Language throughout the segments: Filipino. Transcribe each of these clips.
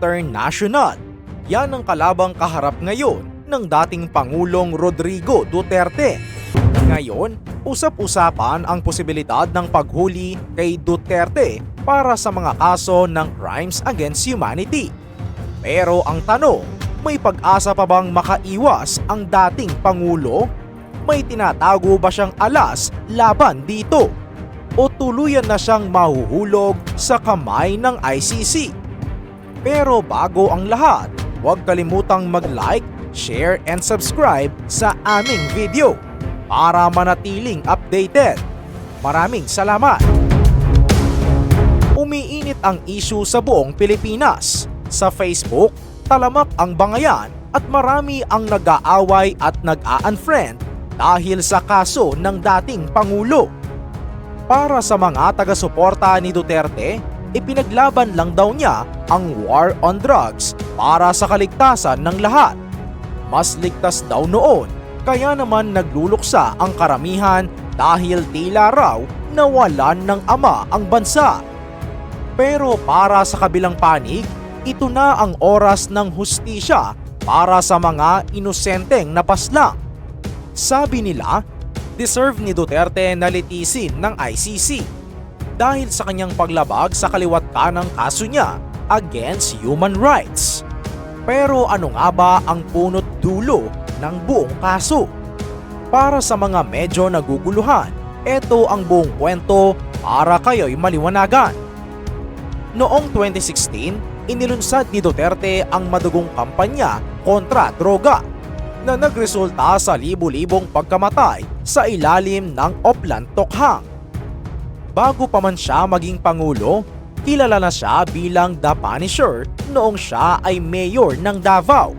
International. Yan ang kalabang kaharap ngayon ng dating Pangulong Rodrigo Duterte. Ngayon, usap-usapan ang posibilidad ng paghuli kay Duterte para sa mga kaso ng crimes against humanity. Pero ang tanong, may pag-asa pa bang makaiwas ang dating Pangulo? May tinatago ba siyang alas laban dito? O tuluyan na siyang mahuhulog sa kamay ng ICC? Pero bago ang lahat, huwag kalimutang mag-like, share and subscribe sa aming video para manatiling updated. Maraming salamat! Umiinit ang issue sa buong Pilipinas. Sa Facebook, talamak ang bangayan at marami ang nag-aaway at nag-a-unfriend dahil sa kaso ng dating Pangulo. Para sa mga taga-suporta ni Duterte, ipinaglaban lang daw niya ang war on drugs para sa kaligtasan ng lahat. Mas ligtas daw noon, kaya naman nagluluksa ang karamihan dahil tila raw nawalan ng ama ang bansa. Pero para sa kabilang panig, ito na ang oras ng hustisya para sa mga inosenteng napaslang. Sabi nila, deserve ni Duterte na litisin ng ICC dahil sa kanyang paglabag sa kaliwat kanang kaso niya against human rights. Pero ano nga ba ang punot dulo ng buong kaso? Para sa mga medyo naguguluhan, ito ang buong kwento para kayo'y maliwanagan. Noong 2016, inilunsad ni Duterte ang madugong kampanya kontra droga na nagresulta sa libu-libong pagkamatay sa ilalim ng Oplan Tokhang. Bago pa man siya maging Pangulo, kilala na siya bilang The Punisher noong siya ay mayor ng Davao,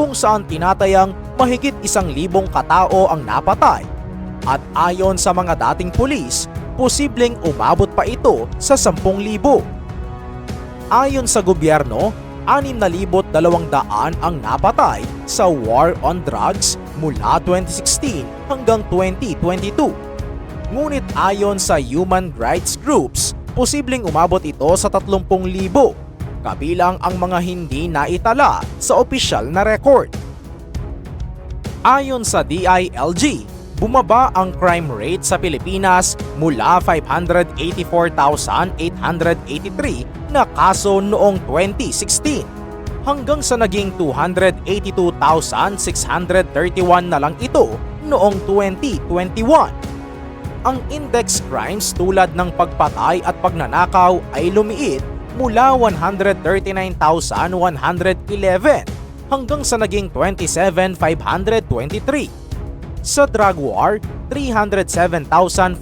kung saan tinatayang mahigit isang libong katao ang napatay. At ayon sa mga dating pulis, posibleng umabot pa ito sa 10,000. Ayon sa gobyerno, 6,200 ang napatay sa war on drugs mula 2016 hanggang 2022. Ngunit ayon sa human rights groups, posibleng umabot ito sa 30,000, kabilang ang mga hindi naitala sa opisyal na record. Ayon sa DILG, bumaba ang crime rate sa Pilipinas mula 584,883 na kaso noong 2016 hanggang sa naging 282,631 na lang ito noong 2021. Ang index crimes tulad ng pagpatay at pagnanakaw ay lumiit mula 139,111 hanggang sa naging 27,523. Sa drug war, 307,521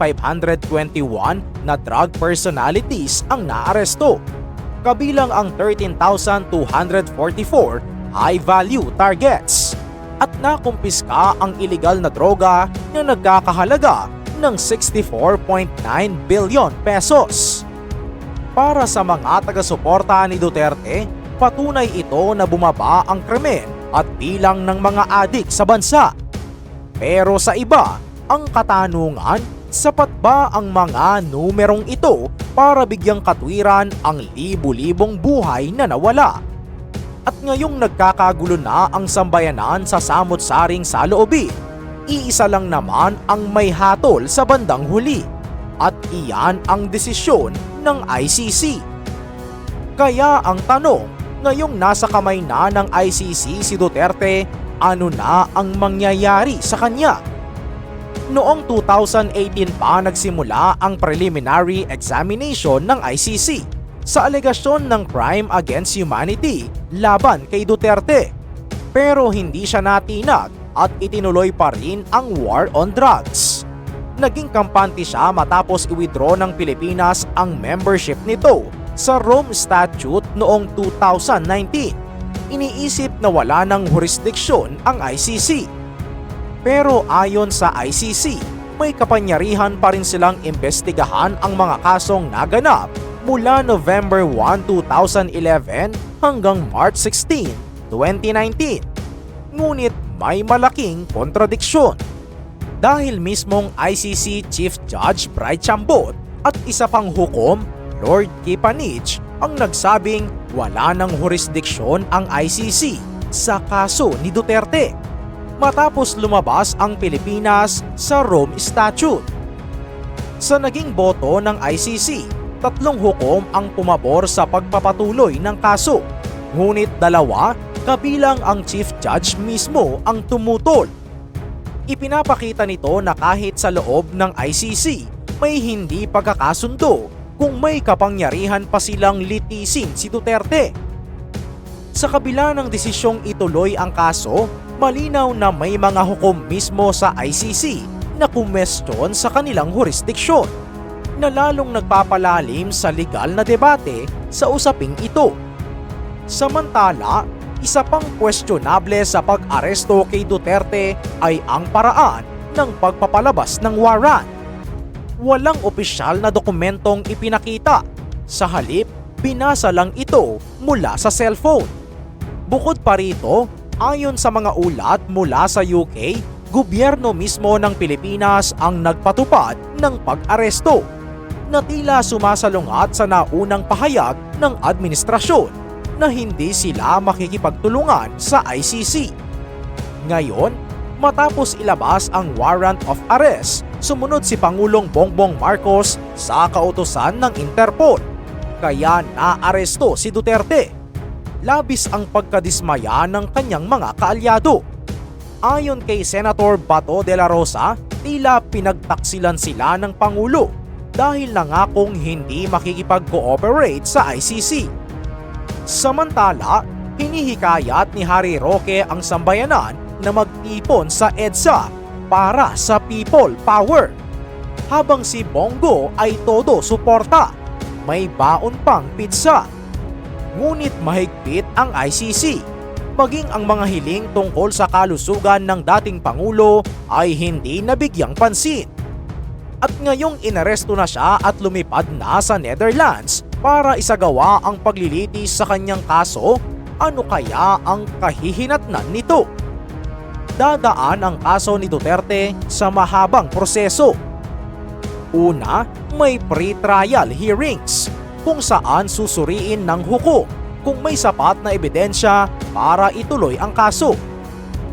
na drug personalities ang naaresto. Kabilang ang 13,244 high-value targets. At nakumpiska ang iligal na droga na nagkakahalaga ng 64.9 billion pesos. Para sa mga taga-suporta ni Duterte, patunay ito na bumaba ang krimen at bilang ng mga adik sa bansa. Pero sa iba, ang katanungan, sapat ba ang mga numerong ito para bigyang katwiran ang libu-libong buhay na nawala? At ngayong nagkakagulo na ang sambayanan sa samot-saring saloobin, iisa lang naman ang may hatol sa bandang huli. At iyan ang desisyon ng ICC. Kaya ang tanong, ngayong nasa kamay na ng ICC si Duterte, ano na ang mangyayari sa kanya? Noong 2018 pa nagsimula ang preliminary examination ng ICC sa alegasyon ng crime against humanity laban kay Duterte. Pero hindi siya natinag at itinuloy pa rin ang war on drugs. Naging kampante siya matapos i-withdraw ng Pilipinas ang membership nito sa Rome Statute noong 2019. Iniisip na wala ng jurisdiksyon ang ICC. Pero ayon sa ICC, may kapangyarihan pa rin silang imbestigahan ang mga kasong naganap mula November 1, 2011 hanggang March 16, 2019. Ngunit may malaking kontradiksyon. Dahil mismong ICC Chief Judge Bryce Chambot at isa pang hukom, Lord Kipanich, ang nagsabing wala ng jurisdiksyon ang ICC sa kaso ni Duterte matapos lumabas ang Pilipinas sa Rome Statute. Sa naging boto ng ICC, tatlong hukom ang pumabor sa pagpapatuloy ng kaso. Ngunit dalawa, kabilang ang Chief Judge mismo ang tumutol. Ipinapakita nito na kahit sa loob ng ICC, may hindi pagkakasundo kung may kapangyarihan pa silang litisin si Duterte. Sa kabila ng desisyong ituloy ang kaso, malinaw na may mga hukom mismo sa ICC na kumestyon sa kanilang jurisdiksyon na lalong nagpapalalim sa legal na debate sa usaping ito. Samantala, isa pang questionable sa pag-aresto kay Duterte ay ang paraan ng pagpapalabas ng warrant. Walang opisyal na dokumentong ipinakita. Sa halip, binasa lang ito mula sa cellphone. Bukod pa rito, ayon sa mga ulat mula sa UK, gobyerno mismo ng Pilipinas ang nagpatupad ng pag-aresto na tila sumasalungat sa naunang pahayag ng administrasyon na hindi sila makikipagtulungan sa ICC. Ngayon, matapos ilabas ang warrant of arrest, sumunod si Pangulong Bongbong Marcos sa kautosan ng Interpol. Kaya naaresto si Duterte. Labis ang pagkadismaya ng kanyang mga kaalyado. Ayon kay Senator Bato de la Rosa, tila pinagtaksilan sila ng Pangulo dahil nangakong hindi makikipag-cooperate sa ICC. Samantala, hinihikayat ni Harry Roque ang sambayanan na magtipon sa EDSA para sa people power. Habang si Bongo ay todo suporta, may baon pang pizza. Ngunit mahigpit ang ICC. Maging ang mga hiling tungkol sa kalusugan ng dating Pangulo ay hindi nabigyang pansin. At ngayong inaresto na siya at lumipad na sa Netherlands para isagawa ang paglilitis sa kanyang kaso, ano kaya ang kahihinatnan nito? Dadaan ang kaso ni Duterte sa mahabang proseso. Una, may pre-trial hearings kung saan susuriin ng hukom kung may sapat na ebidensya para ituloy ang kaso.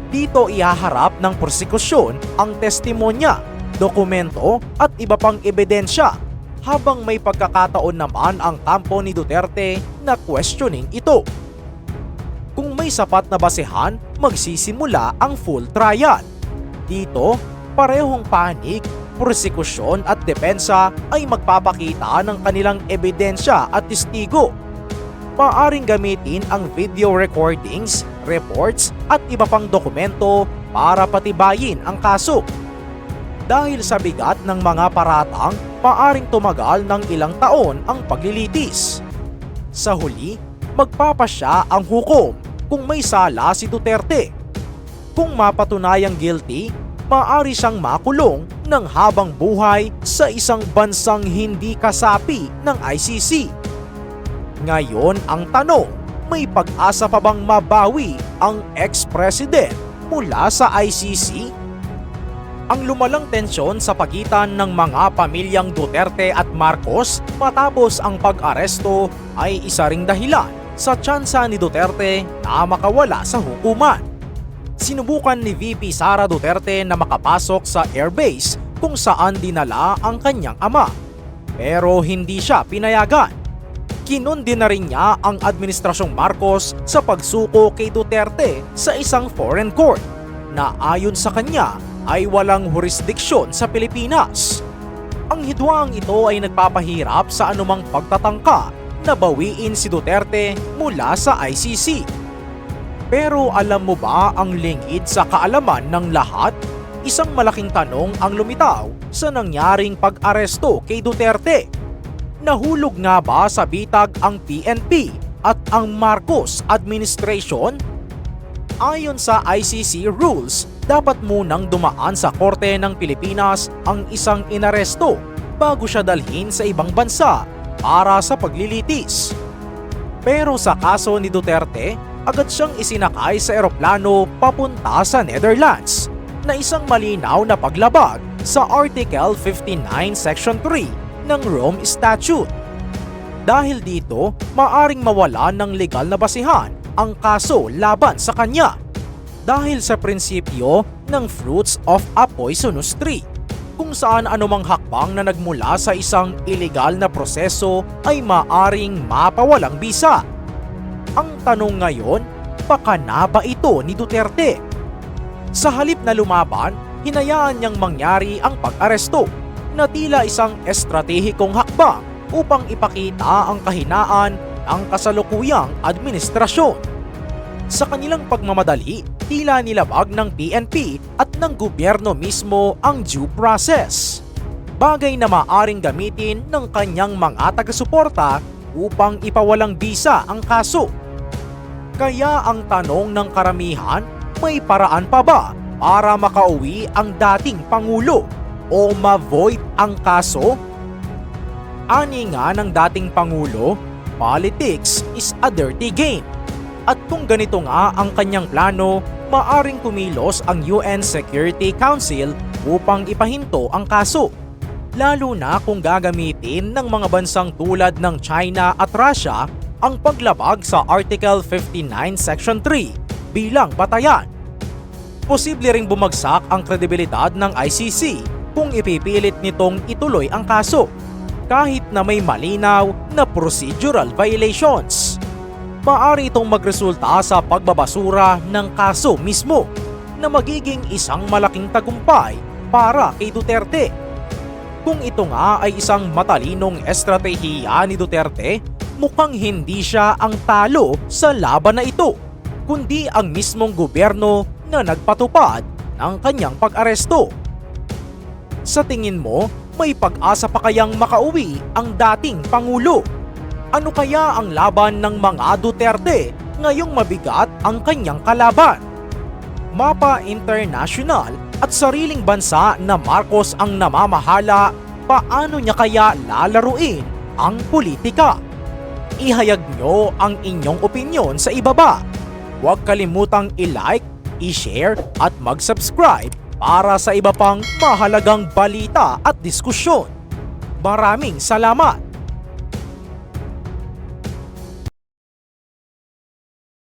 Dito ihaharap ng prosekusyon ang testimonya, dokumento at iba pang ebidensya habang may pagkakataon naman ang kampo ni Duterte na questioning ito. Kung may sapat na basehan, magsisimula ang full trial. Dito, parehong panig, prosekusyon at depensa ay magpapakita ng kanilang ebidensya at testigo. Maaring gamitin ang video recordings, reports at iba pang dokumento para patibayin ang kaso. Dahil sa bigat ng mga paratang, maaring tumagal ng ilang taon ang paglilitis. Sa huli, magpapasya ang hukom kung may sala si Duterte. Kung mapatunayang guilty, maaari siyang makulong ng habang buhay sa isang bansang hindi kasapi ng ICC. Ngayon ang tanong, may pag-asa pa bang mabawi ang ex-president mula sa ICC? Ang lumalang tensyon sa pagitan ng mga pamilyang Duterte at Marcos matapos ang pag-aresto ay isa ring dahilan sa tsansa ni Duterte na makawala sa hukuman. Sinubukan ni VP Sara Duterte na makapasok sa airbase kung saan dinala ang kanyang ama. Pero hindi siya pinayagan. Kinundi na rin niya ang Administrasyong Marcos sa pagsuko kay Duterte sa isang foreign court na ayon sa kanya ay walang jurisdiksyon sa Pilipinas. Ang hidwang ito ay nagpapahirap sa anumang pagtatangka na bawiin si Duterte mula sa ICC. Pero alam mo ba ang lingid sa kaalaman ng lahat? Isang malaking tanong ang lumitaw sa nangyaring pag-aresto kay Duterte. Nahulog nga ba sa bitag ang PNP at ang Marcos administration? Ayon sa ICC rules, dapat munang dumaan sa korte ng Pilipinas ang isang inaresto bago siya dalhin sa ibang bansa para sa paglilitis. Pero sa kaso ni Duterte, agad siyang isinakay sa eroplano papunta sa Netherlands na isang malinaw na paglabag sa Article 59 Section 3 ng Rome Statute. Dahil dito, maaring mawala ng legal na basihan ang kaso laban sa kanya. Dahil sa prinsipyo ng Fruits of a Poisonous Tree, kung saan anumang hakbang na nagmula sa isang illegal na proseso ay maaring mapawalang bisa. Ang tanong ngayon, baka na ba ito ni Duterte? Sa halip na lumaban, hinayaan niyang mangyari ang pag-aresto na tila isang estratehikong hakbang upang ipakita ang kahinaan ng kasalukuyang administrasyon. Sa kanilang pagmamadali, tila nilabag ng PNP at ng gobyerno mismo ang due process. Bagay na maaring gamitin ng kanyang mga taga-suporta upang ipawalang bisa ang kaso. Kaya ang tanong ng karamihan, may paraan pa ba para makauwi ang dating Pangulo o ma-void ang kaso? Ani nga ng dating Pangulo, politics is a dirty game. At kung ganito nga ang kanyang plano, maaring kumilos ang UN Security Council upang ipahinto ang kaso. Lalo na kung gagamitin ng mga bansang tulad ng China at Russia ang paglabag sa Article 59 Section 3 bilang batayan. Posible ring bumagsak ang kredibilidad ng ICC kung ipipilit nitong ituloy ang kaso kahit na may malinaw na procedural violations. Maaari itong magresulta sa pagbabasura ng kaso mismo na magiging isang malaking tagumpay para kay Duterte. Kung ito nga ay isang matalinong estratehiya ni Duterte, mukhang hindi siya ang talo sa laban na ito, kundi ang mismong gobyerno na nagpatupad ng kanyang pag-aresto. Sa tingin mo, may pag-asa pa kayang makauwi ang dating Pangulo? Ano kaya ang laban ng mga Duterte ngayong mabigat ang kanyang kalaban? Mapa International at sariling bansa na Marcos ang namamahala, paano niya kaya lalaruin ang politika? Ihayag nyo ang inyong opinion sa ibaba. Huwag kalimutang i-like, i-share at mag-subscribe para sa iba pang mahalagang balita at diskusyon. Maraming salamat!